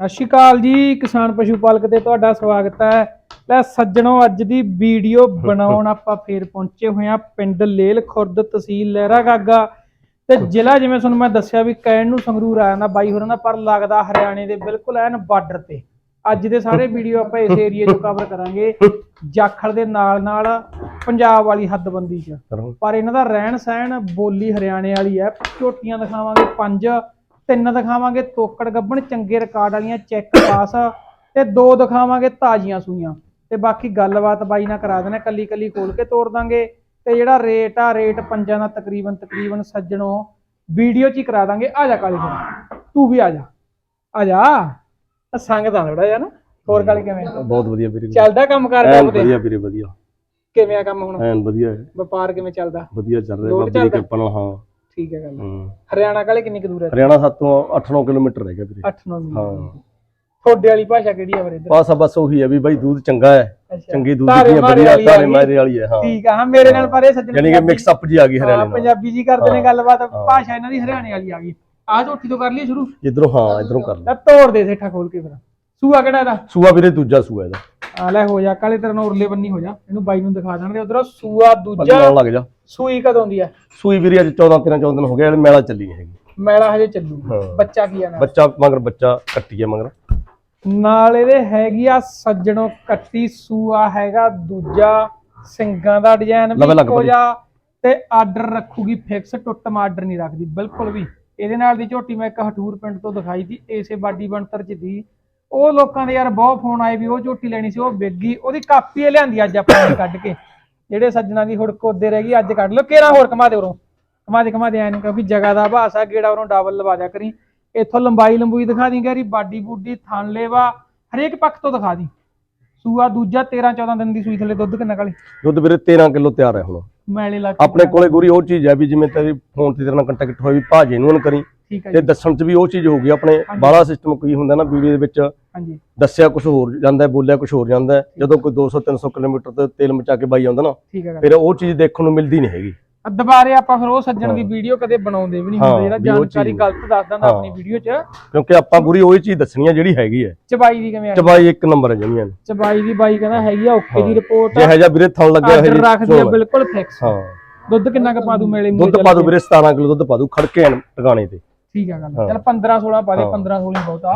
ਸਤਿ ਸ਼੍ਰੀ ਅਕਾਲ ਜੀ ਕਿਸਾਨ ਪਸ਼ੂ ਪਾਲਕ ਤੇ ਤੁਹਾਡਾ ਸਵਾਗਤ ਹੈ। ਲੈ ਸੱਜਣੋ ਅੱਜ ਦੀ ਵੀਡੀਓ ਬਣਾਉਣ ਆਪਾਂ ਫੇਰ ਪਹੁੰਚੇ ਹੋਏ ਆ ਪਿੰਡ ਲੇਲ ਖੁਰਦ ਤਹਿਸੀਲ ਲਹਿਰਾ ਗਾਗਾ। ਤੇ ਜ਼ਿਲ੍ਹਾ ਜਿਵੇਂ ਤੁਹਾਨੂੰ ਮੈਂ ਦੱਸਿਆ ਵੀ ਕਹਿਣ ਨੂੰ ਸੰਗਰੂਰ ਆ ਜਾਂਦਾ ਬਾਈ ਹੋਰਾਂ ਦਾ ਪਰ ਲੱਗਦਾ ਹਰਿਆਣੇ ਦੇ ਬਿਲਕੁਲ ਐਨ ਬਾਰਡਰ ਤੇ। ਅੱਜ ਦੇ ਸਾਰੇ ਵੀਡੀਓ ਆਪਾਂ ਇਸ ਏਰੀਏ 'ਚ ਕਵਰ ਕਰਾਂਗੇ। ਜਾਖੜ ਦੇ ਨਾਲ ਨਾਲ ਪੰਜਾਬ ਵਾਲੀ ਹੱਦਬੰਦੀ 'ਚ। ਪਰ ਇਹਨਾਂ ਦਾ ਰਹਿਣ ਸਹਿਣ ਬੋਲੀ ਹਰਿਆਣੇ ਵਾਲੀ ਹੈ। ਝੋਟੀਆਂ ਦਿਖਾਵਾਂਗੇ ਪੰਜ। ਤਿੰਨ ਦਿਖਾਵਾਂਗੇ ਤੋਕੜ ਗੱਬਣ ਚੰਗੇ ਰਿਕਾਰਡ ਵਾਲੀਆਂ ਚੈੱਕ ਪਾਸ ਤੇ ਦੋ ਦਿਖਾਵਾਂਗੇ ਤਾਜ਼ੀਆਂ ਸੂਈਆਂ। ਤੇ ਬਾਕੀ ਗੱਲਬਾਤ ਬਾਈ ਨਾਲ ਕਰਾ ਦੇਣਾ ਕੱਲੀ ਕੱਲੀ ਖੋਲ ਕੇ ਤੋੜ ਦਾਂਗੇ। ਤੇ ਜਿਹੜਾ ਰੇਟ ਆ ਰੇਟ ਪੰਜਾਂ ਦਾ ਤਕਰੀਬਨ ਤਕਰੀਬਨ ਸੱਜਣੋ ਵੀਡੀਓ 'ਚ ਹੀ ਕਰਾ ਦਾਂਗੇ। ਆ ਜਾ ਕਾਲੀ ਫਿਰ ਤੂੰ ਵੀ ਆ ਜਾ। ਆ ਜਾ। ਆ ਸੰਗਦਾ ਥੋੜਾ ਜਿਹਾ ਨਾ। ਹੋਰ ਕਾਲੀ ਕਿਵੇਂ? ਬਹੁਤ ਵਧੀਆ ਵੀਰੇ। ਚੱਲਦਾ ਕੰਮ ਕਰ ਐਨ ਤੇ? ਵਧੀਆ ਵੀਰੇ ਵਧੀਆ। ਕਿਵੇਂ ਆ ਕੰਮ ਹੁਣ? ਐਨ ਵਧੀਆ। ਹੈ ਵਪਾਰ ਕਿਵੇਂ ਚੱਲਦਾ? ਵਧੀਆ ਚੱਲ ਰਿਹਾ ਬਾਬੇ ਦੀ ਚੱਲਦਾ? ਕਿਰਪਾ ਨਾਲ ਹਾਂ। ਠੀਕ ਹੈ ਗੱਲ ਹੂੰ। ਹਰਿਆਣਾ ਕਾਲੇ ਕਿੰਨੀ ਕੁ ਦੂਰ ਹੈ ਹਰਿਆਣਾ ਸਾਤੋਂ 8-9 ਕਿਲੋਮੀਟਰ ਰਹਿ ਗਿਆ ਵੀਰੇ। 8-9 ਹਾਂ। ਤੁਹਾਡੇ ਵਾਲੀ ਭਾਸ਼ਾ ਕਿਹੜੀ ਆ ਵੀਰੇ ਇੱਧਰ? ਬਸ ਬਸ ਉਹੀ ਹੈ ਵੀ ਬਾਈ ਦੁੱਧ ਚੰਗਾ ਹੈ। ਅੱਛਾ। ਚੰਗੀ ਦੁੱਧ ਧਾਰੇ ਦੀ ਹੈ, ਮਾਰੇ ਵਧੀਆ ਵਾਲੀ ਧਾਰੇ। ਮਾਰੇ ਵਾਲੀ ਹੈ ਹਾਂ। ਠੀਕ ਆ ਹਾਂ ਮੇਰੇ ਨਾਲ ਪਰ ਇਹ ਸੱਜਣ ਯਾਨੀ ਕਿ ਮਿਕਸ ਅਪ ਜੀ ਆ ਗਈ ਹਰਿਆਣੇ ਨਾਲ। ਪੰਜਾਬੀ ਜੀ ਕਰਦੇ ਨੇ। ਗੱਲਬਾਤ। ਭਾਸ਼ਾ ਇਹਨਾਂ ਦੀ ਹਰਿਆਣੇ ਵਾਲੀ ਆ ਗਈ। ਆਹ ਝੋਟੀ ਤੋਂ ਕਰ ਲਈ ਸ਼ੁਰੂ। ਇਧਰੋਂ ਹਾਂ ਇਧਰੋਂ ਕਰ ਲੈ ਤਾਂ ਤੋੜ ਦੇ ਸੇਠਾ ਖੋਲ ਕੇ ਫਿਰ। ਸੂਆ ਕਿਹੜਾ ਇਹਦਾ? ਸੂਆ ਵੀਰੇ ਦੂਜਾ ਸੂਆ ਇਹਦਾ। ਆ ਲੈ ਹੋ ਜਾ ਕਾਲੇ ਤੇਰੇ ਨਾਲ ਉਰਲੇ ਬੰਨੀ ਹੋ ਜਾ। ਇਹਨੂੰ ਬਾਈ ਨੂੰ ਦਿਖਾ ਦੇਣਗੇ ਉਧਰੋਂ ਸੂਆ ਪੱਲੇ ਦੂਜਾ ਲੱਗ ਜਾ। ਸੂਈ ਕਦੋਂ ਦੀ ਆ? ਸੂਈ ਵੀਰੇ ਅੱਜ 14 13 14 ਦਿਨ ਹੋ ਗਏ ਮੇਲਾ ਚੱਲੀ ਨਹੀਂ ਹੈਗੀ। ਮੈਲਾ ਹਜੇ ਚੱਲੂ। ਹਾਂ। ਬੱਚਾ ਕੀ ਆ ਨਾਲ? ਬੱਚਾ ਮਗਰ ਬੱਚਾ ਕੱਟੀ ਹੈ ਮਗਰ। ਨਾਲ ਇਹਦੇ ਹੈਗੀ ਆ ਸੱਜਣੋ ਕੱਟੀ ਸੂਆ ਹੈਗਾ ਦੂਜਾ ਸਿੰਗਾਂ ਦਾ ਡਿਜ਼ਾਈਨ ਵੀ ਲੱਗ ਇੱਕੋ ਭਾਜੀ। ਜਿਹਾ ਤੇ ਆਰਡਰ ਰੱਖੂਗੀ ਫਿਕਸ ਟੁੱਟਮ ਆਰਡਰ ਨਹੀਂ ਰੱਖਦੀ ਬਿਲਕੁਲ ਵੀ। ਇਹਦੇ ਨਾਲ ਦੀ ਝੋਟੀ ਮੈਂ ਇੱਕ ਹਟੂਰ ਪਿੰਡ ਤੋਂ ਦਿਖਾਈ ਸੀ ਏਸੇ ਬਾਡੀ ਬਣਤਰ ਚ ਦੀ। ਉਹ ਲੋਕਾਂ ਦੇ ਯਾਰ ਬਹੁਤ ਫੋਨ ਆਏ ਵੀ ਉਹ ਝੋਟੀ ਲੈਣੀ ਸੀ ਉਹ ਵਿਕ ਉਹਦੀ ਕਾਪੀ ਇਹ ਲਿਆਂਦੀ ਅੱਜ ਆਪਾਂ ਨੇ ਕੱਢ ਕੇ। ਜਿਹੜੇ ਸੱਜਣਾ ਦੀ ਹੁੜਕ ਉੱਦੇ ਰਹਿ ਗਈ ਅੱਜ ਕੱਢ ਲਓ ਕਿਹੜਾ ਹੋਰ ਕਮਾ ਦੇ ਉਰੋਂ। ਕਮਾ ਦੇ ਕਮਾ ਦੇ ਐਨ ਕਿਉਂਕਿ ਜਗ੍ਹਾ ਦਾ ਭਾਸਾ ਗੇੜਾ ਉਰੋਂ ਡਬਲ ਲਵਾ ਦਿਆ ਕਰੀ। ਇੱਥੋਂ ਲੰਬਾਈ ਲੰਬੂਈ ਦਿਖਾ ਦੀ ਗੈਰੀ ਬਾਡੀ ਬੂਡੀ ਥਣ ਲੇਵਾ ਹਰੇਕ ਪੱਖ ਤੋਂ ਦਿਖਾ ਦੀ। ਸੂਆ ਦੂਜਾ 13 14 ਦਿਨ ਦੀ ਸੂਈ ਥੱਲੇ ਦੁੱਧ ਕਿੰਨਾ ਕਾਲੀ ਦੁੱਧ ਵੀਰੇ 13 ਕਿਲੋ ਤਿਆਰ ਹੈ ਹੁਣ। ਮੈਲੇ ਲੱਗ ਆਪਣੇ ਕੋਲੇ ਗੁਰੀ ਉਹ ਚੀਜ਼ ਹੈ ਵੀ ਜਿਵੇਂ ਤੇਰੀ ਫੋਨ ਤੇ ਤੇਰੇ ਨਾਲ ਕੰਟੈਕਟ ਹੋਏ ਵੀ ਭਾਜੇ ਨੂੰ ਉਹਨੂੰ ਕਰੀ। ਤੇ ਜੀ। ਦੱਸਣ ਚ ਵੀ ਉਹ ਚੀਜ਼ ਹੋਊਗੀ ਆਪਣੇ ਬਾਲਾ ਸਿਸਟਮ ਕੀ ਹੁੰਦਾ ਨਾ ਵੀਡੀਓ ਦੇ ਵਿੱਚ। ਹਾਂਜੀ। ਦੱਸਿਆ ਕੁਝ ਹੋਰ ਜਾਂਦਾ ਹੈ ਬੋਲਿਆ ਕੁਝ ਹੋਰ ਜਾਂਦਾ ਹੈ। ਜਦੋਂ ਕੋਈ 200 300 ਕਿਲੋਮੀਟਰ ਤੇ ਤੇਲ ਮਚਾ ਕੇ ਬਾਈ ਆਉਂਦਾ ਨਾ ਹੈ ਫਿਰ ਉਹ ਚੀਜ਼ ਦੇਖਣ ਨੂੰ ਮਿਲਦੀ ਨਹੀਂ ਹੈਗੀ। ਆ ਦੁਬਾਰੇ ਆਪਾਂ ਫਿਰ ਉਹ ਸੱਜਣ ਦੀ ਵੀਡੀਓ ਕਦੇ ਬਣਾਉਂਦੇ ਵੀ ਨਹੀਂ ਹੁੰਦੇ ਹਾਂ, ਜਿਹੜਾ ਜਾਣਕਾਰੀ ਗਲਤ ਦੱਸ ਦਿੰਦਾ ਹਾਂ। ਆਪਣੀ ਵੀਡੀਓ 'ਚ। ਕਿਉਂਕਿ ਆਪਾਂ ਗੁਰੀ ਉਹੀ ਚੀਜ਼ ਦੱਸਣੀ ਹੈ ਜਿਹੜੀ ਹੈਗੀ ਹੈ। ਚਬਾਈ ਦੀ ਕਿਵੇਂ ਆ? ਚਬਾਈ ਇੱਕ ਨੰਬਰ ਹੈ ਜਮੀਆਂ ਚਬਾਈ ਦੀ ਬਾਈ ਕਹਿੰਦਾ ਹੈਗੀ ਆ ਓਕੇ ਦੀ ਰਿਪੋਰਟ ਜੇ ਹਜਾ ਵੀਰੇ ਥਣ ਲੱਗਿਆ ਹੈ ਰੱਖਦੀ ਆ ਬਿਲਕੁਲ ਫਿਕਸ ਹਾਂ। ਦੁੱਧ ਕਿੰਨਾ ਕੁ ਪਾ ਦੂ ਮੇਲੇ ਮੂਲੇ ਦੁੱਧ ਪਾ ਦੋ ਵੀਰੇ 17 ਕਿਲੋ ਦੁੱਧ ਪਾ ਦੋ ਖੜਕੇ ਟਿਕਾਣੇ ਤੇ। ਠੀਕ ਆ ਗੱਲ। ਚਲ 15 16 ਪਾ ਦੇ ਹਾਂ। 15 16 ਬਹੁਤ। ਆ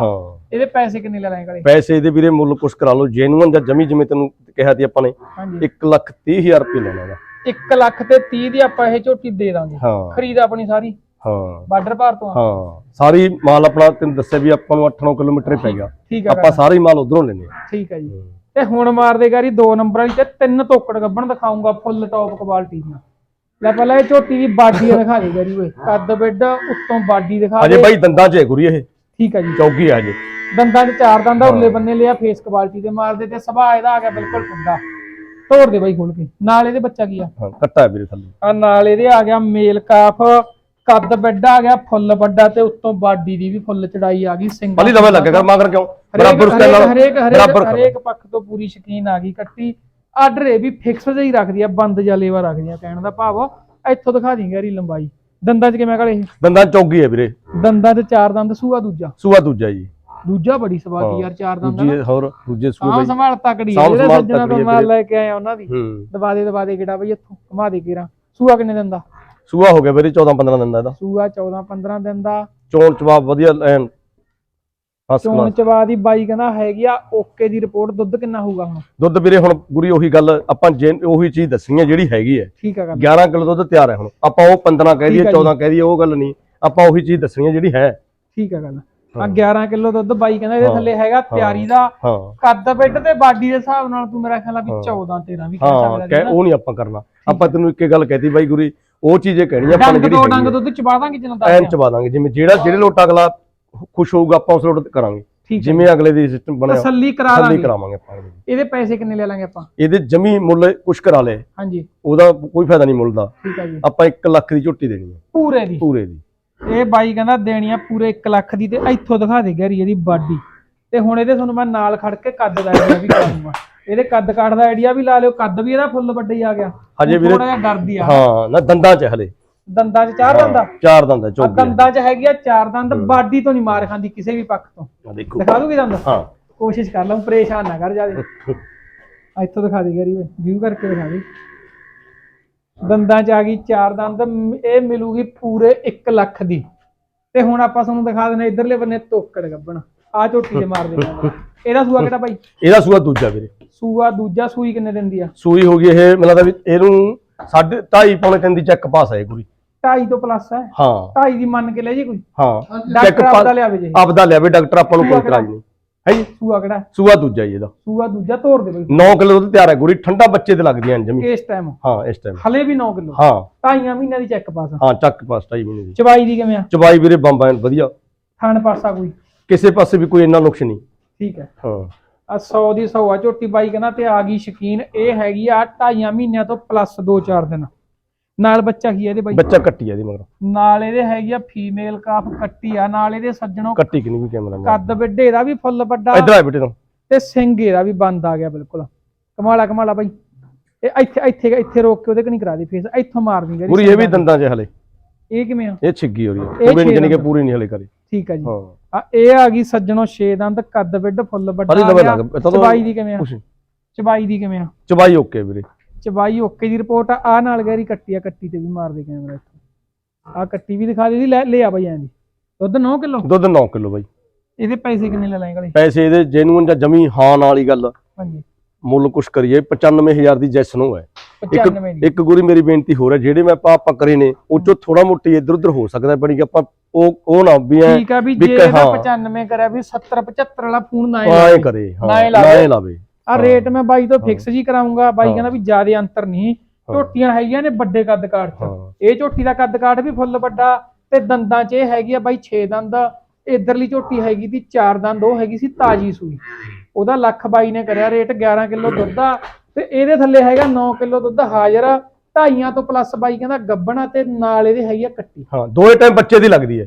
ਇਹਦੇ ਪੈਸੇ ਕਿੰਨੇ ਲੈ ਲਾਂਗੇ ਕਾਲੇ ਪੈਸੇ ਇਹਦੇ ਵੀਰੇ ਮੁੱਲ ਕੁਛ ਕਰਾ ਲਓ ਜੈਨੂਅਨ ਜਾਂ ਜਮੀ ਜਿਵੇਂ ਤੈਨੂੰ ਕਿਹਾ ਸੀ ਆਪਾਂ ਨੇ ਹਾਂਜੀ। 1 ਲੱਖ 30 ਹਜ਼ਾਰ ਰੁਪਏ ਲੈਣਾ ਦਾ 1 ਲੱਖ ਤੇ 30 ਦੀ ਆਪਾਂ ਇਹ ਝੋਟੀ ਦੇ ਦਾਂਗੇ। ਖਰੀਦ ਆਪਣੀ ਸਾਰੀ। ਹਾਂ। ਬਾਰਡਰ ਭਾਰ ਤੋਂ ਆ। ਹਾਂ। ਸਾਰੀ ਮਾਲ ਆਪਣਾ ਤੈਨੂੰ ਦੱਸਿਆ ਵੀ ਆਪਾਂ ਨੂੰ 8-9 ਕਿਲੋਮੀਟਰ ਪੈ ਗਿਆ। ਠੀਕ ਆ ਆਪਾਂ ਸਾਰਾ ਹੀ ਮਾਲ ਉਧਰੋਂ ਲੈਨੇ ਆ ਠੀਕ ਹੈ ਜੀ। ਤੇ ਹੁਣ ਮਾਰਦੇ ਗਾਰੀ ਦੋ ਨੰਬਰ ਵਾਲੀ ਤੇ ਤਿੰਨ ਤੋਕੜ ਗੱਬਣ ਦਿਖਾਉਂਗਾ ਫੁੱਲ ਟੌਪ ਕੁਆਲਿਟੀ ਦੀਆਂ। ਲੈ ਪਹਿਲਾਂ ਇਹ ਝੋਟੀ ਦੀ ਬਾਡੀ ਦਿਖਾ ਦੇ ਗਾਰੀ ਓਏ। ਕੱਦ ਬਿੱਡ ਉੱਤੋਂ ਬਾਡੀ ਦਿਖਾ ਅਜੇ ਦੇ। ਬਾਈ ਦੰਦਾਂ 'ਚ ਹੈ ਗੁਰੀ ਇਹ। ਠੀਕ ਹੈ ਜੀ। ਚੌਗੀ ਆ ਅਜੇ ਦੰਦਾਂ 'ਚ ਚਾਰ ਦੰਦਾ ਉੱਲੇ ਬੰਨੇ ਲਿਆ ਫੇਸ ਕੁਆਲਿਟੀ ਦੇ ਮਾਰਦੇ ਤੇ ਸੁਭਾਅ ਇਹਦਾ ਆ ਗਿਆ ਬਿਲਕੁਲ ਠੰਡਾ। ਤੋੜ ਦੇ ਬਾਈ ਖੋਲ ਕੇ। ਨਾਲ ਇਹਦੇ ਬੱਚਾ ਕੀ ਆ? ਹਾਂ ਕੱਟਾ ਵੀਰੇ ਥੱਲੇ। ਆ ਨਾਲ ਇਹਦੇ ਆ ਗਿਆ ਮੇਲ ਕਾਫ ਕੱਦ ਬਿੱਡ ਆ ਗਿਆ ਫੁੱਲ ਵੱਡਾ ਤੇ ਉੱਤੋਂ ਬਾਡੀ ਦੀ ਵੀ ਫੁੱਲ ਚੜਾਈ ਆ ਗਈ ਸਿੰਘ ਬਲੀ ਲਵੇ ਲੱਗੇ ਕਰ ਮਾਗਰ ਕਿਉਂ? ਬਰਾਬਰ ਉਸ ਹਰੇਕ ਨਾਲ ਹਰੇਕ। ਹਰੇਕ ਪੱਖ ਤੋਂ ਪੂਰੀ ਸ਼ਕੀਨ ਆ ਗਈ ਕੱਟੀ। ਆਰਡਰ ਇਹ ਵੀ ਫਿਕਸ ਜਿਹੀ ਰੱਖਦੀ ਆ ਬੰਦ ਜਾਂ ਲੇਵਾ ਰੱਖਦੀ ਆ ਕਹਿਣ ਦਾ ਭਾਵ। ਇੱਥੋਂ ਦਿਖਾ ਦੀ ਗੈਰੀ ਲੰਬਾਈ। ਦੰਦਾਂ 'ਚ ਕਿਵੇਂ ਕਾਲੇ ਦੰਦਾਂ ਚੌਗੀ ਹੈ ਵੀਰੇ। ਦੰਦਾਂ 'ਚ ਚਾਰ ਦੰਦ ਸੂਆ ਦੂਜਾ? ਸੂਆ ਦੂਜਾ ਜੀ। ਦੂਜਾ ਬੜੀ ਸਵਾਦੀ ਯਾਰ ਚਾਰ ਦੰਦ ਦੂਜੀ ਹੋਰ ਦੂਜੇ ਸੂਏ ਹਾਂ ਬਾਈ। ਸੰਭਾਲ ਤਕੜੀ ਜਿਹੜੇ ਸੱਜਣਾ ਤੋਂ ਮਾਲ। ਲੈ ਕੇ ਆਏ ਆ ਉਹਨਾਂ ਦੀ। ਹੂੰ। ਦਬਾ ਦੇ ਦਬਾ ਦੇ ਕਿਹੜਾ ਬਈ ਇੱਥੋਂ? ਘੁਮਾ ਦੇ ਕੇਰਾ ਸੂਆ ਕਿੰਨੇ ਦਿਨ ਦਾ? ਸੂਆ ਹੋ ਗਿਆ ਵੀਰੇ 14-15 ਦਿਨ ਦਾ ਇਹਦਾ। ਸੂਆ 14 15 ਦਿਨ ਦਾ। ਚੋਣ ਚਵਾਬ ਵਧੀਆ ਐਨ ਫਸਟ ਚੋਣ ਕਲਾਸ ਚਵਾ ਦੀ ਬਾਈ ਕਹਿੰਦਾ ਹੈਗੀ ਆ ਓਕੇ ਦੀ ਰਿਪੋਰਟ ਦੁੱਧ ਕਿੰਨਾ ਹੋਊਗਾ ਹੁਣ? ਦੁੱਧ ਵੀਰੇ ਹੁਣ ਗੁਰੀ ਉਹੀ ਗੱਲ ਆਪਾਂ ਜੇ ਉਹੀ ਚੀਜ਼ ਦੱਸਣੀ ਹੈ ਜਿਹੜੀ ਹੈਗੀ ਹੈ ਠੀਕ ਆ ਗੱਲ। 11 ਕਿਲੋ ਦੁੱਧ ਤਿਆਰ ਹੈ ਹੁਣ। ਆਪਾਂ ਉਹ 15 ਕਹਿ ਠੀਕ ਦਈਏ ਹੈ ਜੀ। 14 ਕਹਿ ਦਈਏ ਉਹ ਗੱਲ ਨਹੀਂ। ਆਪਾਂ ਉਹੀ ਚੀਜ਼ ਦੱਸਣੀ ਹੈ ਜਿਹੜੀ ਹੈ। ਠੀਕ ਆ ਗੱਲ। ਆ 11 ਕਿਲੋ ਦੁੱਧ ਬਾਈ ਕਹਿੰਦਾ ਇਹਦੇ ਹਾਂ। ਥੱਲੇ ਹੈਗਾ ਤਿਆਰੀ ਦਾ ਹਾਂ। ਕੱਦ ਬਿੱਡ ਤੇ ਬਾਡੀ ਦੇ ਹਿਸਾਬ ਨਾਲ ਤੂੰ ਮੇਰਾ ਖਿਆਲ ਆ ਵੀ ਹਾਂ। 14 13 ਵੀ ਕਹਿ ਹਾਂ ਸਕਦਾ ਕਹਿ ਉਹ ਨਹੀਂ ਆਪਾਂ ਕਰਨਾ। ਆਪਾਂ ਤੈਨੂੰ ਇੱਕੇ ਗੱਲ ਕਹਿਤੀ ਬਾਈ ਗੁਰੀ ਉਹ ਚੀਜ਼ ਇਹ ਕਹਿਣੀ ਆਪਾਂ ਨੇ ਡੰਗ ਜਿਹੜੀ ਦੋ ਡੰਗ ਦੁੱਧ ਚਬਾ ਦਾਂਗੇ ਜਿੰਨਾ। ਐਨ ਚਬਾ ਦਾਂਗੇ। ਜਿਵੇਂ ਜਿਹੜਾ ਜਿਹੜੇ ਲੋਟ ਅਗਲਾ ਖੁਸ਼ ਹੋਊਗਾ ਆਪਾਂ ਉਸ ਲੋਟ ਕਰਾਂਗੇ। ਹੈ ਜਿਵੇਂ ਅਗਲੇ ਦੀ ਸਿਸਟਮ ਬਣਿਆ ਤਸੱਲੀ ਕਰਾ ਲਾਂਗੇ। ਕਰਾਵਾਂਗੇ ਆਪਾਂ ਇਹਦੇ। ਪੈਸੇ ਕਿੰਨੇ ਲੈ ਲਾਂਗੇ ਆਪਾਂ? ਇਹਦੇ ਜਮੀ ਮੁੱਲ ਕੁਛ ਕਰਾ ਲੇ ਹਾਂਜੀ। ਉਹਦਾ ਕੋਈ ਫਾਇਦਾ ਨਹੀਂ ਮੁੱਲ ਦਾ। ਠੀਕ ਆ ਜੀ। ਆਪਾਂ 1 ਲੱਖ ਦੀ ਝੋਟੀ ਦੇਣੀ ਹੈ। ਪੂਰੇ ਦੀ। ਪੂਰੇ ਦੀ। ਇਹ ਬਾਈ ਕਹਿੰਦਾ ਦੇਣੀ ਆ ਪੂਰੇ 1 ਲੱਖ ਦੀ ਤੇ ਇੱਥੋਂ ਦਿਖਾ ਦੇ ਗੈਰੀ ਇਹਦੀ ਬਾਡੀ। ਤੇ ਹੁਣ ਇਹਦੇ ਤੁਹਾਨੂੰ ਮੈਂ ਨਾਲ ਖੜ ਕੇ ਕੱਦ ਦਾ ਆਈਡੀਆ ਵੀ ਕਰਾਂਗਾ। ਇਹਦੇ ਕੱਦ ਕਾਠ ਦਾ ਆਈਡੀਆ ਵੀ ਲਾ ਲਿਓ ਕੱਦ ਵੀ ਇਹਦਾ ਫੁੱਲ ਵੱਡਾ ਹੀ ਆ ਗਿਆ। ਹਜੇ ਵੀਰੇ ਥੋੜਾ ਜਿਹਾ ਡਰਦੀ ਆ। ਹਾਂ ਨਾ ਦੰਦਾਂ ਚ ਹਲੇ। ਦੰਦਾਂ 'ਚ ਚਾਰ ਦੰਦਾ ਚਾਰ ਦੰਦ ਹੈ ਆ ਚੌਗੀ ਦੰਦਾਂ 'ਚ ਹੈਗੀ ਆ ਚਾਰ ਦੰਦ ਬਾਡੀ ਤੋਂ ਨਹੀਂ ਮਾਰ ਖਾਂਦੀ ਕਿਸੇ ਵੀ ਪੱਖ ਤੋਂ। ਆ ਦੇਖੋ। ਦਿਖਾ ਦੂਗੀ ਦੰਦ? ਹਾਂ। ਕੋਸ਼ਿਸ਼ ਕਰ ਲਾਂ ਪਰੇਸ਼ਾਨ ਨਾ ਕਰ ਜਾਵੇ। ਆ ਇੱਥੋਂ ਦਿਖਾ ਦੇ ਗਰੀ ਵਿਊ ਕਰਕੇ ਦਿਖਾ ਦੇ। ਦੰਦਾਂ 'ਚ ਆ ਗਈ ਚਾਰ ਦੰਦ ਮ- ਇਹ ਮਿਲੂਗੀ ਪੂਰੇ 1 ਲੱਖ ਦੀ। ਤੇ ਹੁਣ ਆਪਾਂ ਤੁਹਾਨੂੰ ਦਿਖਾ ਦਿੰਦੇ ਇਧਰਲੇ ਬੰਨੇ ਤੋਕੜ ਗੱਬਣ। ਆ ਝੋਟੀ ਦੇ ਮਾਰ ਦੇਣਾ ਇਹਦਾ ਸੂਆ ਕਿਹੜਾ ਭਾਈ ਇਹਦਾ ਸੂਆ ਦੂਜਾ ਵੀਰੇ। ਸੂਆ ਦੂਜਾ ਸੂਈ ਕਿੰਨੇ ਦਿਨ ਦੀ ਆ? ਸੂਈ ਹੋ ਗਈ ਇਹ ਮੈਨੂੰ ਲੱਗਦਾ ਵੀ ਇਹਨੂੰ ਸਾਢੇ ਢਾਈ ਪੌਣੇ ਤਿੰਨ ਦੀ ਚੈੱਕ ਪਾਸ ਹੈ ਇਹ ਪੂਰੀ। 2.5 ਤੋਂ ਪਲੱਸ ਹੈ। ਹਾਂ। 2.5 ਦੀ ਮੰਨ ਕੇ ਲੈ ਜੀ ਕੋਈ। ਹਾਂ। ਡਾਕਟਰ ਆਪਦਾ ਲਿਆਵੇ ਜੀ। ਆਪਦਾ ਲਿਆਵੇ ਡਾਕਟਰ ਆਪਾਂ ਨੂੰ ਕੋਈ ਇਤਰਾਜ਼ ਨਹੀਂ। ਹੈ ਜੀ? ਸੂਆ ਕਿਹੜਾ? ਸੂਆ ਦੂਜਾ ਜੀ ਇਹਦਾ। ਸੂਆ ਦੂਜਾ ਤੋੜ ਦੇ ਬਈ। 9 ਕਿਲੋ ਦੁੱਧ ਤਿਆਰ ਹੈ ਗੁਰੀ ਠੰਡਾ ਬੱਚੇ ਤੇ ਲੱਗਦੀਆਂ ਨੇ ਜਮੀ ਇਸ ਟਾਈਮ ਹਾਂ ਇਸ ਟਾਈਮ ਹਲੇ ਵੀ 9 ਕਿਲੋ। ਹਾਂ। ਢਾਈਆਂ ਮਹੀਨਿਆਂ ਦੀ ਚੈੱਕ ਪਾਸ ਹਾਂ ਚੱਕ ਪਾਸ ਢਾਈ ਮਹੀਨੇ ਦੀ। ਚਬਾਈ ਦੀ ਕਿਵੇਂ ਆ? ਚਬਾਈ ਵੀਰੇ ਬੰਬਾਂ ਵਧੀਆ। ਥਣ ਪਾਸਾ ਕੋਈ? ਕਿਸੇ ਪਾਸੇ ਵੀ ਕੋਈ ਇੰਨਾ ਨੁਕਸ ਨਹੀਂ। ਠੀਕ ਹੈ। ਹਾਂ। ਆ 100 ਦੀ 100 ਆ ਝੋਟੀ ਬਾਈ ਕਹਿੰਦਾ ਤੇ ਆ ਗਈ ਸ਼ਕੀਨ। ਇਹ ਹੈਗੀ ਆ ਢਾਈਆਂ ਮਹੀਨਿਆਂ ਤੋਂ ਪਲੱਸ 2-4 ਦਿਨ। ਨਾਲ ਬੱਚਾ ਕੀ ਆ ਇਹਦੇ ਬਾਈ? ਬੱਚਾ ਕੱਟੀ ਆ ਇਹਦੀ ਮਗਰ। ਨਾਲ ਇਹਦੇ ਹੈਗੀ ਆ ਫੀਮੇਲ ਕਾਫ ਕੱਟੀ ਆ ਨਾਲ ਇਹਦੇ ਸੱਜਣੋਂ ਕੱਟੀ ਕਿ ਨਹੀਂ ਕੈਮਰਾ ਕੱਦ ਵੱਡੇ ਦਾ ਵੀ ਫੁੱਲ ਵੱਡਾ ਇੱਧਰ ਆ ਬੇਟੇ ਤੋਂ। ਤੇ ਸਿੰਘ ਇਹਦਾ ਵੀ ਬੰਦ ਆ ਗਿਆ ਬਿਲਕੁਲ। ਕਮਾਲਾ ਕਮਾਲਾ ਬਾਈ। ਇਹ ਇੱਥੇ ਇੱਥੇ ਇੱਥੇ ਰੋਕ ਕੇ ਉਹਦੇ ਕਨੀ ਕਰਾ ਦੇ ਫੇਸ ਇੱਥੋਂ ਮਾਰਨੀ ਗਰੀ ਪੂਰੀ ਇਹ ਵੀ ਦੰਦਾਂ 'ਚ ਹਲੇ। ਇਹ ਕਿਵੇਂ ਆ? ਇਹ ਛਿੱਗੀ ਹੋ ਰਹੀ ਹੈ ਪੂਰੀ ਜਾਨੀ ਕਿ ਦੰਦ। ਪੂਰੀ ਨਹੀਂ ਹਲੇ ਕਰੀ। ਠੀਕ ਆ ਜੀ। ਹਾਂ। ਆ ਇਹ ਆ ਗਈ ਸੱਜਣੋਂ 6 ਦੰਦ ਕੱਦ ਵਿੱਡ ਫੁੱਲ ਵੱਡਾ ਚਬਾਈ ਦੀ ਕਿਵੇਂ ਆ? ਚਬਾਈ ਦੀ ਕਿਵੇਂ ਆ? ਚਬਾਈ ਓਕੇ ਵੀਰੇ। ਚਬਾਈ ਓਕੇ ਦੀ ਰਿਪੋਰਟ ਆ ਆਹ ਨਾਲ ਗੈਰੀ ਕੱਟੀ ਆ ਕੱਟੀ ਤੇ ਵੀ ਮਾਰ ਦੇ ਕੈਮਰਾ ਇੱਥੋਂ। ਆ ਕੱਟੀ ਵੀ ਦਿਖਾ ਦੇ ਦੀ ਲੈ ਲੈ ਆ ਬਾਈ ਐਂ ਦੀ। ਦੁੱਧ 9 ਕਿਲੋ? ਦੁੱਧ 9 ਕਿਲੋ ਬਾਈ। ਇਹਦੇ ਪੈਸੇ ਕਿੰਨੇ ਲੈ ਲਾਂਗੇ ਗਲੇ ਪੈਸੇ ਇਹਦੇ ਜੈਨੂਨ ਜਾਂ ਜਮੀ ਹਾਂ ਨਾਲ ਵਾਲੀ ਗੱਲ। ਹਾਂਜੀ। ਮੁੱਲ ਕੁਛ ਕਰੀਏ 95000 ਦੀ ਜੈਸਨ ਹੈ। 95 ਦੀ। ਇੱਕ ਗੁਰੀ ਮੇਰੀ ਬੇਨਤੀ ਹੋ ਰਿਹਾ ਜਿਹੜੇ ਮੈਂ ਆਪਾਂ ਕਰੇ ਨੇ ਉਹ ਚੋਂ ਥੋੜਾ ਮੋਟੀ ਇੱਧਰ ਉੱਧਰ ਹੋ ਸਕਦਾ ਬਣੀ ਕਿ ਆਪਾਂ ਉਹ ਉਹ ਨਾ ਵੀ ਐ ਠੀਕ ਆ ਵੀ ਜੇ ਕ- ਇਹਦਾ ਹਾਂ। 95 ਕਰਿਆ ਵੀ 70 75 ਵਾਲਾ ਫੋਨ ਨਾ ਆਏ ਕਰੇ ਹਾਂ ਨਾ ਲਾਵੇ। ਆ ਰੇਟ ਮੈਂ ਬਾਈ ਤੋਂ ਫਿਕਸ ਜੀ ਕਰਾਉਂਗਾ। ਬਾਈ। ਕਹਿੰਦਾ ਵੀ ਜ਼ਿਆਦਾ ਅੰਤਰ ਨਹੀਂ। ਝੋਟੀਆਂ ਹੈਗੀਆਂ ਨੇ ਵੱਡੇ ਕੱਦ ਕਾਠ ਚ। ਇਹ ਝੋਟੀ ਦਾ ਕੱਦ ਕਾਠ ਵੀ ਫੁੱਲ ਵੱਡਾ ਤੇ ਦੰਦਾਂ 'ਚ ਇਹ ਹੈਗੀ ਆ ਬਾਈ 6 ਦੰਦ। ਇਧਰਲੀ ਝੋਟੀ ਹੈਗੀ ਦੀ 4 ਦੰਦ ਉਹ ਹੈਗੀ ਸੀ ਤਾਜੀ ਸੂਈ। ਉਹਦਾ ਲੱਖ ਬਾਈ ਨੇ ਕਰਿਆ ਰੇਟ 11 ਕਿਲੋ ਦੁੱਧ ਆ। ਤੇ ਇਹਦੇ ਥੱਲੇ ਹੈਗਾ 9 ਕਿਲੋ ਦੁੱਧ ਹਾਜ਼ਰ। ਢਾਈਆਂ ਤੋਂ ਪਲੱਸ ਬਾਈ ਕਹਿੰਦਾ ਗੱਬਣਾ ਤੇ ਨਾਲ ਇਹਦੇ ਹੈਗੀ ਆ ਕੱਟੀ। ਹਾਂ ਦੋਏ ਟਾਈਮ ਬੱਚੇ ਦੀ ਲੱਗਦੀ ਹੈ।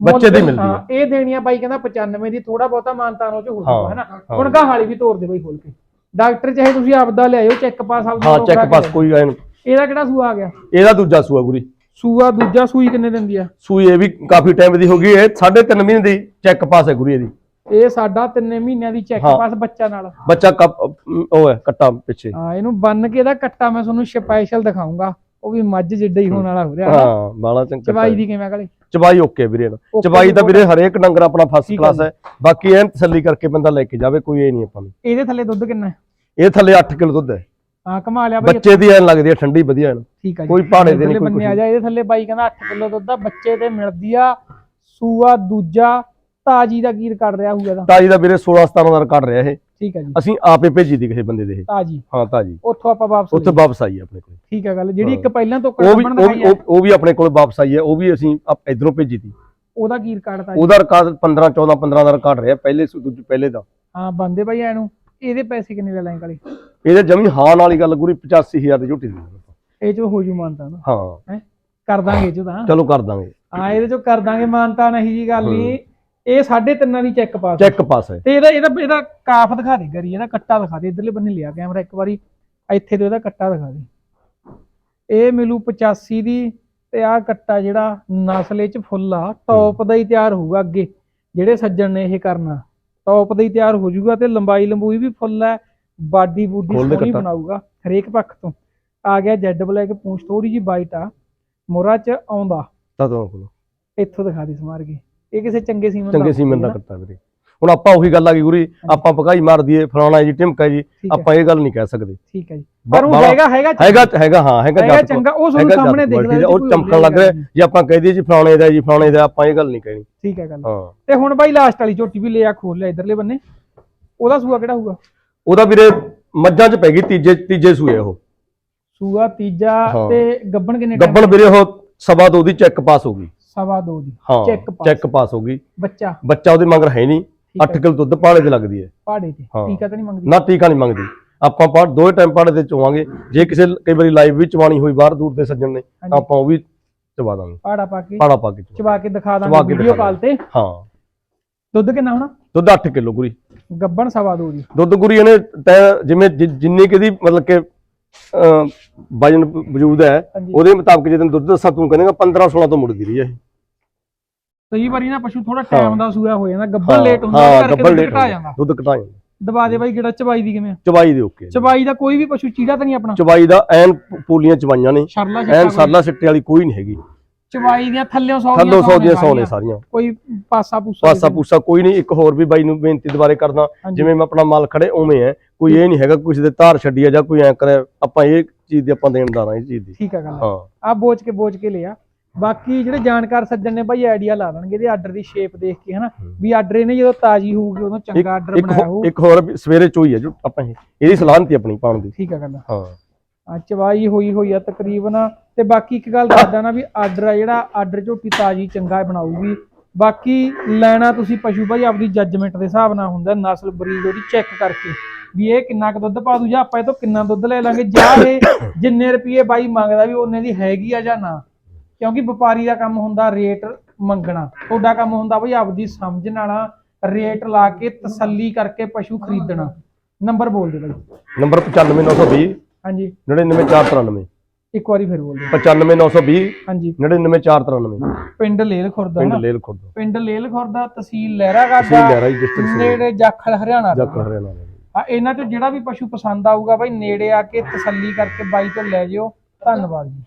ਬੱਚੇ ਦੀ ਮਿਲਦੀ ਹਾਂ, ਇਹ ਦੇਣੀ ਆ ਬਾਈ ਕਹਿੰਦਾ 95 ਦੀ ਥੋੜਾ ਬਹੁਤਾ ਮਾਨਤਾਨ ਉਹ ਚ ਹੋ ਹਾਂ, ਜਾਊਗਾ ਹੈਨਾ। ਹੁਣ ਗਾਹ ਵਾਲੀ ਵੀ ਤੋੜ ਦੇ ਬਾਈ ਖੋਲ ਕੇ। ਡਾਕਟਰ ਚਾਹੇ ਤੁਸੀਂ ਆਪਦਾ ਲਿਆਇਓ ਚੈੱਕ ਪਾਸ ਆਪਦਾ ਹਾਂ ਚੈੱਕ ਪਾਸ ਕੋਈ ਐਨ ਇਹਦਾ ਕਿਹੜਾ ਸੂਆ ਆ ਗਿਆ? ਇਹਦਾ ਦੂਜਾ ਸੂਆ ਗੁਰੀ। ਸੂਆ ਦੂਜਾ ਸੂਈ ਕਿੰਨੇ ਦਿਨ ਦੀ ਆ? ਸੂਈ ਇਹ ਵੀ ਕਾਫੀ ਟਾਈਮ ਦੀ ਹੋ ਗਈ ਇਹ 3.5 ਮਹੀਨੇ ਦੀ ਚੈੱਕ ਪਾਸ ਹੈ ਗੁਰੀ ਇਹਦੀ। ਇਹ ਸਾਡਾ ਤਿੰਨੇ ਮਹੀਨਿਆਂ ਦੀ ਚੈੱਕ। ਪਾਸ ਬੱਚਾ ਨਾਲ। ਬੱਚਾ ਕੱਪ ਉਹ ਹੈ ਕੱਟਾ ਪਿੱਛੇ। ਹਾਂ ਇਹਨੂੰ ਬੰਨ ਕੇ ਇਹਦਾ ਕੱਟਾ ਮੈਂ ਤੁਹਾਨੂੰ ਸਪੈਸ਼ਲ ਦਿਖਾਉਂਗਾ ਉਹ ਵੀ ਮੱਝ ਜਿੱਡਾ ਹੀ ਹੋਣ ਵਾਲਾ ਹੋ ਰਿਹਾ ਹਾਂ ਬਾਲਾ ਚੰਗਾ ਚਵਾਈ ਦੀ ਕਿਵੇਂ ਗਲੇ ਚਬਾਈ ਓਕੇ ਵੀਰੇ। Okay ਚਬਾਈ ਤਾਂ ਵੀਰੇ ਹਰੇਕ ਡੰਗਰ ਆਪਣਾ ਫਸਟ ਹੈ ਕਲਾਸ ਹੈ। ਬਾਕੀ ਐਨ ਤਸੱਲੀ ਕਰਕੇ ਬੰਦਾ ਲੈ ਕੇ ਜਾਵੇ ਕੋਈ ਇਹ ਨਹੀਂ ਆਪਾਂ ਨੂੰ। ਇਹਦੇ ਥੱਲੇ ਦੁੱਧ ਕਿੰਨਾ ਹੈ? ਇਹ ਥੱਲੇ 8 ਕਿਲੋ ਦੁੱਧ ਹੈ। ਹਾਂ ਕਮਾ ਲਿਆ ਬਾਈ। ਬੱਚੇ ਦੀ ਐਨ ਲੱਗਦੀ ਹੈ ਠੰਡੀ ਵਧੀਆ ਐਨ। ਠੀਕ ਆ ਜੀ। ਕੋਈ ਭਾੜੇ ਦੇ ਨਹੀਂ, ਕੋਈ ਬੰਨੇ ਆ ਜਾ ਇਹਦੇ ਥੱਲੇ ਬਾਈ ਕਹਿੰਦਾ 8 ਕਿਲੋ ਦੁੱਧ ਆ ਬੱਚੇ ਤੇ ਮਿਲਦੀ ਆ ਸੂਆ ਦੂਜਾ ਤਾਜੀ ਦਾ ਕੀ ਕਰ ਰਿਹਾ ਹੋਊਗਾ ਤਾਜੀ ਦਾ ਵੀਰੇ 16 17 ਦਾ ਰਿਕਾਰਡ ਰਿਹਾ ਇਹ। ਠੀਕ ਹੈ ਜੀ। ਅਸੀਂ ਆਪੇ ਭੇਜੀ ਦੀ ਕਿਸੇ ਬੰਦੇ ਦੇ ਇਹ। ਤਾਜੀ। ਹਾਂ ਤਾਜੀ। ਉੱਥੋਂ ਆਪਾਂ ਵਾਪਸ ਉੱਥੇ। ਵਾਪਸ ਆਈ ਆਪਣੇ ਕੋਲ। ਠੀਕ ਹੈ ਗੱਲ ਜਿਹੜੀ ਇੱਕ ਪਹਿਲਾਂ ਤੋਂ ਉਹ ਵੀ ਉਹ ਵੀ ਆਪਣੇ ਕੋਲ ਵਾਪਸ ਆਈ ਹੈ ਉਹ ਵੀ ਅਸੀਂ ਇੱਧਰੋਂ ਭੇਜੀ ਤੀ ਉਹਦਾ ਕੀ ਰਿਕਾਰਡ ਤਾਜੀ? ਉਹਦਾ ਰਿਕਾਰਡ 15 14 15 ਦਾ ਰਿਕਾਰਡ ਰਿਹਾ ਪਹਿਲੇ ਦੂਜੇ ਪਹਿਲੇ ਦਾ। ਹਾਂ ਬੰਦੇ ਬਾਈ ਐਨੂੰ ਇਹਦੇ ਪੈਸੇ ਕਿੰਨੇ ਲੈ ਲਾਂਗੇ ਕਾਲੇ? ਇਹਦੇ ਜਮੀ ਹਾਂ ਵਾਲੀ ਗੱਲ ਗੁਰੀ 85000 ਦੀ ਝੋਟੀ ਦੀ ਇਹ ਚ ਹੋ ਜੂ ਮਾਨਤਾ ਨਾ। ਹਾਂ। ਹੈ? ਕਰ ਦਾਂਗੇ ਇਹ ਚ ਤਾਂ। ਚਲੋ ਕਰ ਦਾਂਗੇ। ਹਾਂ ਇਹਦੇ ਚੋਂ ਕਰ ਦਾਂਗੇ ਮਾਨਤਾ ਨਹੀਂ ਜੀ ਗੱਲ ਨਹੀਂ। ਇਹ ਸਾਢੇ ਤਿੰਨਾਂ ਦੀ ਚੈੱਕ ਪਾਸ ਚੈੱਕ ਪਾਸ ਹੈ। ਤੇ ਇਹਦਾ ਇਹਦਾ ਇਹਦਾ ਕਾਫ ਦਿਖਾ ਦੇ ਗਰੀ ਇਹਦਾ ਕੱਟਾ ਦਿਖਾ ਦੇ ਇਧਰਲੇ ਬੰਨੇ ਲਿਆ ਕੈਮਰਾ ਇੱਕ ਵਾਰੀ। ਇੱਥੇ ਤੋਂ ਇਹਦਾ ਕੱਟਾ ਦਿਖਾ ਦੇ। ਇਹ ਮਿਲੂ 85 ਦੀ ਤੇ ਆਹ ਕੱਟਾ ਜਿਹੜਾ ਨਸਲੇ ਚ ਫੁੱਲ ਆ ਟੌਪ ਦਾ ਹੀ ਤਿਆਰ ਹੋਊਗਾ ਅੱਗੇ। ਜਿਹੜੇ ਸੱਜਣ ਨੇ ਇਹ ਕਰਨਾ ਟੌਪ ਦਾ ਹੀ ਤਿਆਰ ਹੋ ਜਾਊਗਾ ਤੇ ਲੰਬਾਈ ਲੰਬੂਈ ਵੀ ਫੁੱਲ ਹੈ ਬਾਡੀ ਬੂਡੀ ਸੋਹਣੀ। ਬਣਾਊਗਾ ਹਰੇਕ ਪੱਖ ਤੋਂ। ਆ ਗਿਆ ਜੈਡ ਬਲੈਕ ਪੂੰਛ ਥੋੜੀ ਜੀ ਵਾਈਟ ਆ ਮੋਰਾ ਚ ਆਉਂਦਾ। ਤਾਂ ਤੋਂ ਕੋਲ ਇੱਥੋਂ ਦਿਖਾ ਦੇ ਸਮਾਰ ਕੇ ਇਹ ਕਿਸੇ ਚੰਗੇ ਸੀਮਨ ਚੰਗੇ ਸੀਮਨ ਦਾ ਕੱਟਾ ਵੀਰੇ। ਹੁਣ ਆਪਾਂ ਉਹੀ ਗੱਲ ਆ ਗਈ ਗੁਰੀ ਆਪਾਂ ਪਕਾਈ ਮਾਰ ਦਈਏ ਫਲਾਣਾ ਜੀ ਟਿਮਕਾ ਜੀ ਆਪਾਂ ਇਹ ਗੱਲ ਨਹੀਂ ਕਹਿ ਸਕਦੇ। ਠੀਕ ਹੈ ਜੀ। ਪਰ ਉਹ ਹੈਗਾ ਹੈਗਾ ਹੈਗਾ ਹੈਗਾ ਹਾਂ ਹੈਗਾ ਹੈਗਾ ਚੰਗਾ ਉਹ ਹੈਗਾ ਸਾਹਮਣੇ ਦਿਖਦਾ ਦਾ, ਉਹ ਚਮਕਣ ਲੱਗ ਰਿਹਾ। ਜੇ ਆਪਾਂ ਕਹਿ ਦਈਏ ਜੀ ਫਲਾਣੇ ਦਾ ਜੀ ਫਲਾਣੇ ਦਾ ਆਪਾਂ ਇਹ ਗੱਲ ਨਹੀਂ ਕਹਿਣੀ। ਠੀਕ ਹੈ ਗੱਲ। ਹਾਂ। ਤੇ ਹੁਣ ਬਾਈ ਲਾਸਟ ਵਾਲੀ ਝੋਟੀ ਵੀ ਲਿਆ ਖੋਲ ਲਿਆ ਇਧਰਲੇ ਬੰਨੇ। ਉਹਦਾ ਸੂਆ ਕਿਹੜਾ ਹੋਊਗਾ? ਉਹਦਾ ਵੀਰੇ ਮੱਝਾਂ 'ਚ ਪੈ ਗਈ ਤੀਜੇ ਤੀਜੇ ਸੂਏ ਉਹ। ਸੂਆ ਤੀਜਾ। ਤੇ ਗੱਬਣ ਕਿੰਨੇ? ਗੱਬਣ ਵੀਰੇ ਉਹ ਸਵਾ ਦੋ ਦੀ ਚੈੱਕ ਪਾਸ ਹੋ ਗਈ। ਸਵਾ ਦੋ ਦੀ ਹਾਂ ਚੈੱਕ ਪਾਸ ਚੈੱਕ ਪਾਸ ਹੋ ਗਈ। ਬੱਚਾ? ਬੱਚਾ ਉਹਦੇ ਮਗਰ ਹੈ ਨਹੀਂ ਠੀਕ 8 ਕਿਲੋ ਦੁੱਧ ਪਾਲੇ ਤੇ ਲੱਗਦੀ ਹੈ। ਪਹਾੜੇ ਤੇ? ਹਾਂ। ਟੀਕਾ ਤਾਂ ਨਹੀਂ ਮੰਗਦੀ? ਨਾ ਟੀਕਾ ਨਹੀਂ ਮੰਗਦੀ। ਆਪਾਂ ਪਾ ਦੋ ਟਾਈਮ ਪਾੜੇ ਤੇ ਚਵਾਂਗੇ। ਜੇ ਕਿਸੇ ਕਈ ਵਾਰੀ ਲਾਈਵ ਵੀ ਚਵਾਣੀ ਹੋਈ ਬਾਹਰ ਦੂਰ ਦੇ ਸੱਜਣ ਨੇ। ਆਪਾਂ ਉਹ ਵੀ ਚਵਾ ਦਾਂਗੇ। ਪਹਾੜਾ ਪਾ ਕੇ? ਪਾੜਾ ਪਾ ਕੇ ਚਵਾ। ਕੇ ਦਿਖਾ ਦਾਂਗੇ ਕੇ ਵੀਡੀਓ ਕਾਲ ਤੇ? ਹਾਂ। ਦੁੱਧ ਕਿੰਨਾ ਹੋਣਾ? ਦੁੱਧ 8 ਕਿਲੋ ਗੁਰੀ। ਗੱਬਣ ਸਵਾ ਦੋ ਦੀ। ਦੁੱਧ ਗੁਰੀ ਇਹਨੇ ਤੈ ਜਿਵੇਂ ਜਿੰਨੀ ਕਿਦੀ ਮਤਲਬ ਕਿ ਵਜਨ ਵਜੂਦ ਹੈ ਉਹਦੇ ਮੁਤਾਬਕ ਜੇ ਤੈਨੂੰ ਦੁੱਧ ਦੱਸਾਂ ਤੂੰ ਕਹਿੰਦਾ 15 16 ਤੋਂ ਮੁੜਦੀ ਰਹੀ ਹੈ ਕਈ ਵਾਰੀ ਨਾ ਪਸ਼ੂ ਥੋੜਾ ਟਾਈਮ ਦਾ ਸੂਆ ਹੋ ਜਾਂਦਾ ਗੱਭਣ ਹਾਂ, ਲੇਟ ਹੁੰਦਾ ਹਾਂ, ਗੱਭਣ ਦੁੱਧ late ਘਟਾ। ਜਾਂਦਾ। ਦੁੱਧ ਘਟਾ ਜਾਂਦਾ। ਦਬਾ ਦੇ ਬਾਈ ਕਿਹੜਾ ਚਬਾਈ ਦੀ ਕਿਵੇਂ ਆ? ਚਵਾਈ ਦੇ ਓਕੇ। ਚਬਾਈ ਦਾ ਕੋਈ ਵੀ ਪਸ਼ੂ ਚੀੜਾ ਤਾਂ ਨਹੀਂ ਆਪਣਾ? ਚਵਾਈ ਦਾ ਐਨ ਪੂਲੀਆਂ ਚਵਾਈਆਂ ਨੇ ਐਨ ਸਰਲਾ ਸਿੱਟੇ ਵਾਲੀ ਕੋਈ ਨਹੀਂ ਹੈਗੀ। ਚਵਾਈ ਦੀਆਂ ਥੱਲਿਓਂ 100 ਥੱਲੋਂ ਸੌ ਦੀਆਂ ਸੌ ਨੇ ਸਾਰੀਆਂ। ਕੋਈ ਪਾਸਾ ਪੂਸਾ ਪਾਸਾ ਪੂਸਾ ਕੋਈ ਨਹੀਂ ਇੱਕ ਹੋਰ ਵੀ ਬਾਈ ਨੂੰ ਬੇਨਤੀ ਦੁਬਾਰੇ ਕਰਦਾ। ਜਿਵੇਂ ਮੈਂ ਆਪਣਾ ਮਾਲ ਖੜੇ ਉਵੇਂ ਹੈ ਕੋਈ ਇਹ ਨਹੀਂ ਹੈਗਾ ਕਿਸੇ ਦੇ ਧਾਰ ਛੱਡੀ ਆ ਜਾਂ ਕੋਈ ਐ ਕਰੇ ਆਪਾਂ ਇਹ ਚੀਜ਼ ਦੀ ਆਪਾਂ ਦੇਣਦਾਰ ਆ ਇਹ ਚੀਜ਼ ਦੀ। ਠੀਕ ਆ ਗੱਲ। ਹਾਂ। ਆ ਬੋਚ ਕੇ ਬੋਚ ਕੇ ਲਿਆ। ਬਾਕੀ ਜਿਹੜੇ ਜਾਣਕਾਰ ਸੱਜਣ ਨੇ ਬਾਈ ਆਈਡੀਆ ਲਾ ਦੇਣਗੇ ਇਹਦੇ ਆਰਡਰ ਦੀ ਸ਼ੇਪ ਦੇਖ ਕੇ ਹਨਾ? ਵੀ ਆਰਡਰ ਇਹਨੇ ਜਦੋਂ ਤਾਜ਼ੀ ਹੋਊਗੀ ਉਦੋਂ ਚੰਗਾ ਆਰਡਰ ਬਣਾਇਆ ਹੋਊ। ਇੱਕ ਹੋਰ ਸਵੇਰੇ ਚੋਈ ਹੈ ਜੋ ਆਪਾਂ ਇਹ। ਇਹਦੀ ਸਲਾਹ ਤੀ ਆਪਣੀ ਪਾਉਣ ਦੀ। ਠੀਕ ਆ ਗੱਲ ਹਾਂ। ਆ ਚਵਾਈ ਹੋਈ ਹੋਈ ਆ ਤਕਰੀਬਨ। ਤੇ ਬਾਕੀ ਇੱਕ ਗੱਲ ਦੱਸਦਾ ਨਾ ਵੀ ਆਰਡਰ ਆ ਜਿਹੜਾ ਆਰਡਰ ਝੋਟੀ ਤਾਜ਼ੀ ਚੰਗਾ ਬਣਾਊਗੀ। ਬਾਕੀ ਲੈਣਾ ਤੁਸੀਂ ਪਸ਼ੂ ਭਾਈ ਆਪਦੀ ਜੱਜਮੈਂਟ ਦੇ ਹਿਸਾਬ ਨਾਲ ਹੁੰਦਾ ਨਸਲ ਬਰੀਡ ਉਹਦੀ ਚੈੱਕ ਕਰਕੇ। ਵੀ ਇਹ ਕਿੰਨਾ ਕੁ ਦੁੱਧ ਪਾ ਦੂ ਜਾਂ ਆਪਾਂ ਇਹ ਤੋਂ ਕਿੰਨਾ ਦੁੱਧ ਲੈ ਲਾਂਗੇ ਜਾਂ ਇਹ ਜਿੰਨੇ ਰੁਪਏ ਬਾਈ ਮੰਗਦਾ ਵੀ ਉਹਨੇ ਦੀ ਹੈਗੀ ਆ ਜਾਂ ਨਾ। ਕਿਉਂਕਿ ਵਪਾਰੀ ਦਾ ਕੰਮ ਹੁੰਦਾ ਰੇਟ ਮੰਗਣਾ। ਤੁਹਾਡਾ ਕੰਮ ਹੁੰਦਾ ਬਈ ਆਪਦੀ ਸਮਝ ਨਾਲ ਰੇਟ ਲਾ ਕੇ ਤਸੱਲੀ ਕਰਕੇ ਪਸ਼ੂ ਖਰੀਦਣਾ। ਨੰਬਰ ਬੋਲ ਦੇ ਬਾਈ। ਨੰਬਰ 95920 ਹਾਂਜੀ। 99493 ਇੱਕ ਵਾਰੀ ਫਿਰ ਬੋਲ ਦੇ 95920 ਹਾਂਜੀ। 99493 ਪਿੰਡ ਲੇਲ ਖੁਰਦਾ ਪਿੰਡ ਲੇਲ ਖੁਰਦ। ਪਿੰਡ ਲੇਲ ਖੁਰਦਾ ਤਹਿਸੀਲ ਲਹਿਰਾਗਾਗਾ ਤਹਿਸੀਲ ਲਹਿਰਾ ਜੀ, district ਸੀ। ਨੇੜੇ ਜਾਖਲ ਹਰਿਆਣਾ। ਜੱਕ ਹਰਿਆਣਾ। ਆ ਇਹਨਾਂ ਚੋਂ ਜਿਹੜਾ ਵੀ ਪਸ਼ੂ ਪਸੰਦ ਆਊਗਾ ਬਾਈ ਨੇੜੇ ਆ ਕੇ ਤਸੱਲੀ ਕਰਕੇ ਬਾਈ ਤੋਂ ਲੈ ਜਿਓ। ਧੰਨਵਾਦ ਜੀ।